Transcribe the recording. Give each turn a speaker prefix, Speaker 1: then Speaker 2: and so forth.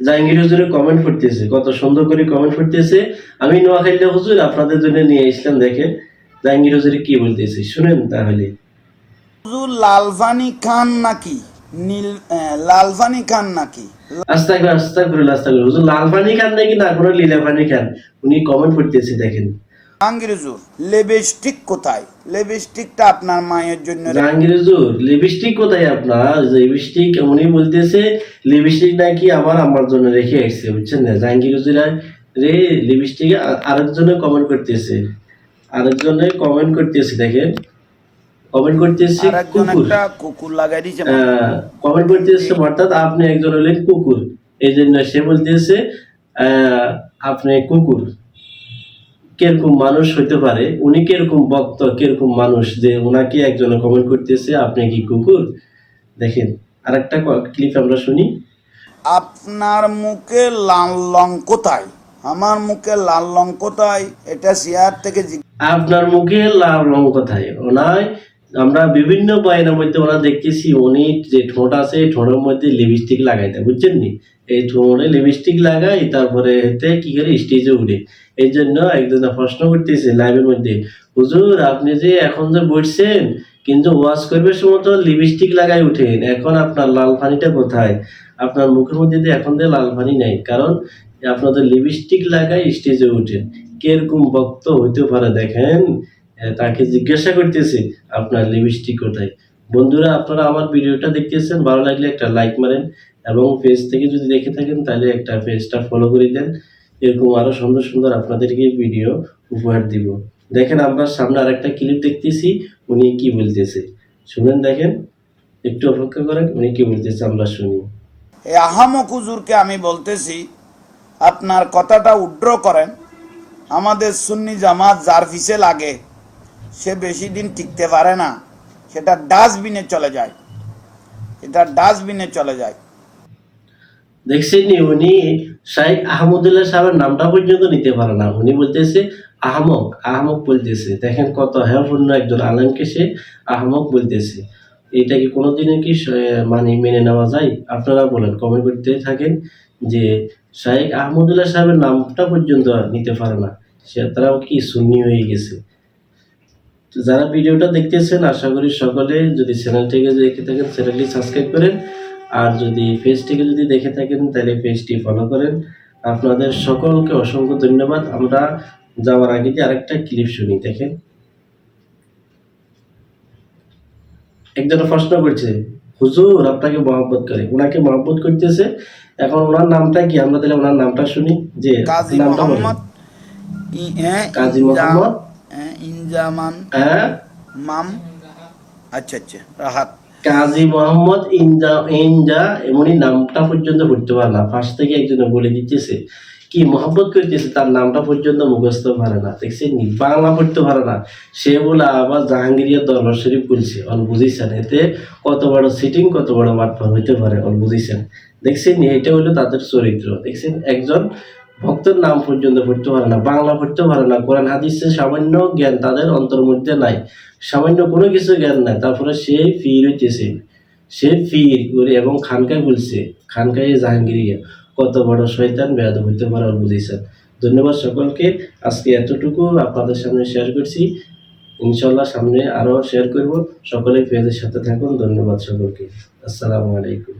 Speaker 1: জাহাঙ্গীর হুজুরে কমেন্ট করতেছে কত সুন্দর করে কমেন্ট করতেছে আমি নোয়াখালীতে হুজুর আপনাদের জন্য নিয়ে এসলাম দেখেন। জাহাঙ্গীর হুজুরে কি বলতেছে শুনেন তাহলে।
Speaker 2: হুজুর লালজানি খান নাকি? নীল লালজানি খান নাকি?
Speaker 1: আস্তা করে আস্তা করে আস্তা করে হুজুর লালবানি খান নাকি না কোনো লীলাবানি খান? উনি কমেন্ট করতেছে দেখেন।
Speaker 2: জাহাঙ্গীর হুজুর কোথায়? লেবেস্টিকটা আপনার মায়ের জন্য রে-
Speaker 1: জাহাঙ্গীর লিপস্টিক কোথায় আপনার? লিপস্টিক উনি বলতেছে লিপস্টিক নাকি আমার আমার জন্য রেখে আসছে বুঝছেন না? জাহাঙ্গীর হুজুর রে লিপস্টিক আরেকজনে কমেন্ট করতেছে। আরেকজনে কমেন্ট করতেছে দেখেন। কমেন্ট করতেছে কুকুর।
Speaker 2: কুকুর লাগাই দিয়েছে
Speaker 1: কমেন্ট করতেছে অর্থাৎ আপনি একজন হলেন কুকুর। এই জন্য সে বলতেছে আপনি কুকুর। কীরকম মানুষ হইতে পারে উনি কীরকম বক্ত কীরকম মানুষ যে ওনাকে একজনে কমেন্ট করতেছে আপনি কি কুকুর? দেখেন আরেকটা ক্লিপ আমরা শুনি।
Speaker 2: আপনার মুখে লাল লং কোথায়? আমার মুখে লাল লং কোথায়? এটা শেয়ার থেকে
Speaker 1: আপনার মুখে লাল লং কোথায়? ওনায় আমরা বিভিন্ন বয়ানের মধ্যে ওরা দেখতেছি উনি যে ঠোঁট আছে, ঠোঁটের মধ্যে লিপস্টিক লাগাই দেয়, বুঝছেন নি? এই ঠোঁটে লিপস্টিক লাগাই তারপরে এতে কি করে স্টেজে উঠে। এই জন্য একজনে প্রশ্ন করতেছে লাইভের মধ্যে, হুজুর, আপনি যে এখন যে বসছেন, কিন্তু ওয়াশ করবে সময় তো লিপস্টিক লাগাই উঠেন, এখন আপনার লাল পানিটা কোথায়? আপনার মুখের মধ্যে দিয়ে এখন দিয়ে লাল পানি নাই, কারণ আপনাদের লিপস্টিক লাগাই স্টেজে উঠেন। কীরকম বক্ত হইতে পারে দেখেন? তাকে জিজ্ঞাসা করতেছে, আপনার লিপস্টিক কোথায়? বন্ধুরা, আপনারা আমার ভিডিওটা দেখতেছেন, ভালো লাগলে একটা লাইক মারেন এবং পেজ থেকে যদি দেখে থাকেন, তাহলে একটা পেজটা ফলো করে দেন। এরকম আরও সুন্দর সুন্দর আপনাদেরকে ভিডিও উপহার দিব। দেখেন আমরা সামনে আরেকটা ক্লিপ দেখতেছি, উনি কি বলতেছে। শুনেন, দেখেন, একটু অপেক্ষা করেন, উনি কি বলতেছে আমরা শুনি।
Speaker 2: আহামক হুজুরকে আমি বলতেছি, আপনার কথাটা উড্র করেন। আমাদের সুন্নি জামাত যার ফিসে লাগে সে বেশি দিন টিকতে পারে না। সেটা ডাস্টবিনে চলে যায়। এটা ডাস্টবিনে চলে যায়।
Speaker 1: দেখছেন উনি শাইখ আহমদুল্লাহ সাহেবের নামটা পর্যন্ত নিতে পারে না। উনি বলতেছে, আহমক আহমক বলতেছে। দেখেন কত হেয়পূর্ণ একজন আলেমকে সে আহমক বলতেছে। এটা কি কোনোদিনও কি মানে মেনে নেওয়া যায়? আপনারা বলেন কমেন্ট করতে থাকেন যে শাইখ আহমদুল্লাহ সাহেবের নামটা পর্যন্ত নিতে পারে না। সে, তারাও কি সুন্নি হয়ে গেছে? তো যারা ভিডিওটা দেখতেছেন আশা করি সকলে যদি চ্যানেলটিকে দেখে থাকেন চ্যানেলটি সাবস্ক্রাইব করেন। আর যদি পেজটিকে যদি দেখে থাকেন তাহলে পেজটি ফলো করেন। আপনাদের সকলকে অসংখ্য ধন্যবাদ। আমরা যাওয়ার আগে আরেকটা ক্লিপ শুনি দেখেন। একজনে প্রশ্ন করছে হুজুর আপনাকে মহব্বত করে। ওনাকে মহব্বত করতেছে। এখন ওনার নামটা কি? আমরা তাহলে ওনার নামটা শুনি। যে নামটা
Speaker 2: হ্যাঁ,
Speaker 1: কাজী মোহাম্মদ?
Speaker 2: হ্যাঁ, ইনজামান
Speaker 1: হ্যাঁ?
Speaker 2: মাম আচ্ছা আচ্ছা রাহাত।
Speaker 1: কাজী মোহাম্মদ ইনজা ইনজা এমনই নামটা পর্যন্ত পড়তে পারে না ফার্স্ট থেকে একজনে বলে দিতেছে। কি মোহাম্মত করতেছে তার নামটা পর্যন্ত মুখস্থ পারে না? বাংলা পড়তে পারে না। সে বলে আবার জাহাঙ্গীরিয়া দরবার শরীফ বলছে অল বুঝিছেন? এতে কত বড় সিটিং কত বড় মাঠফার হইতে পারে অল বুঝিছেন? দেখছেন এটা হলো তাদের চরিত্র। দেখছেন একজন ভক্তের নাম পর্যন্ত পড়তে পারে না, বাংলা পড়তে পারে না, কোরআন হাদিসের সামান্য জ্ঞান তাদের অন্তর মধ্যে নাই। সামান্য কোনো কিছু জ্ঞান নাই, তারপরে সে ফির হইতেছে। সে ফির করে এবং খানকায় বলছে, খানকায় জাহাঙ্গীরিয়া কত বড় শয়তান বেয়াদ হইতে পারে বুঝেছেন ধন্যবাদ সকলকে, আজকে এতটুকু আপনাদের সামনে শেয়ার করছি। ইনশাল্লাহ সামনে আরও শেয়ার করব। সকলে পেজের সাথে থাকুন, ধন্যবাদ সকলকে। আসসালামু আলাইকুম।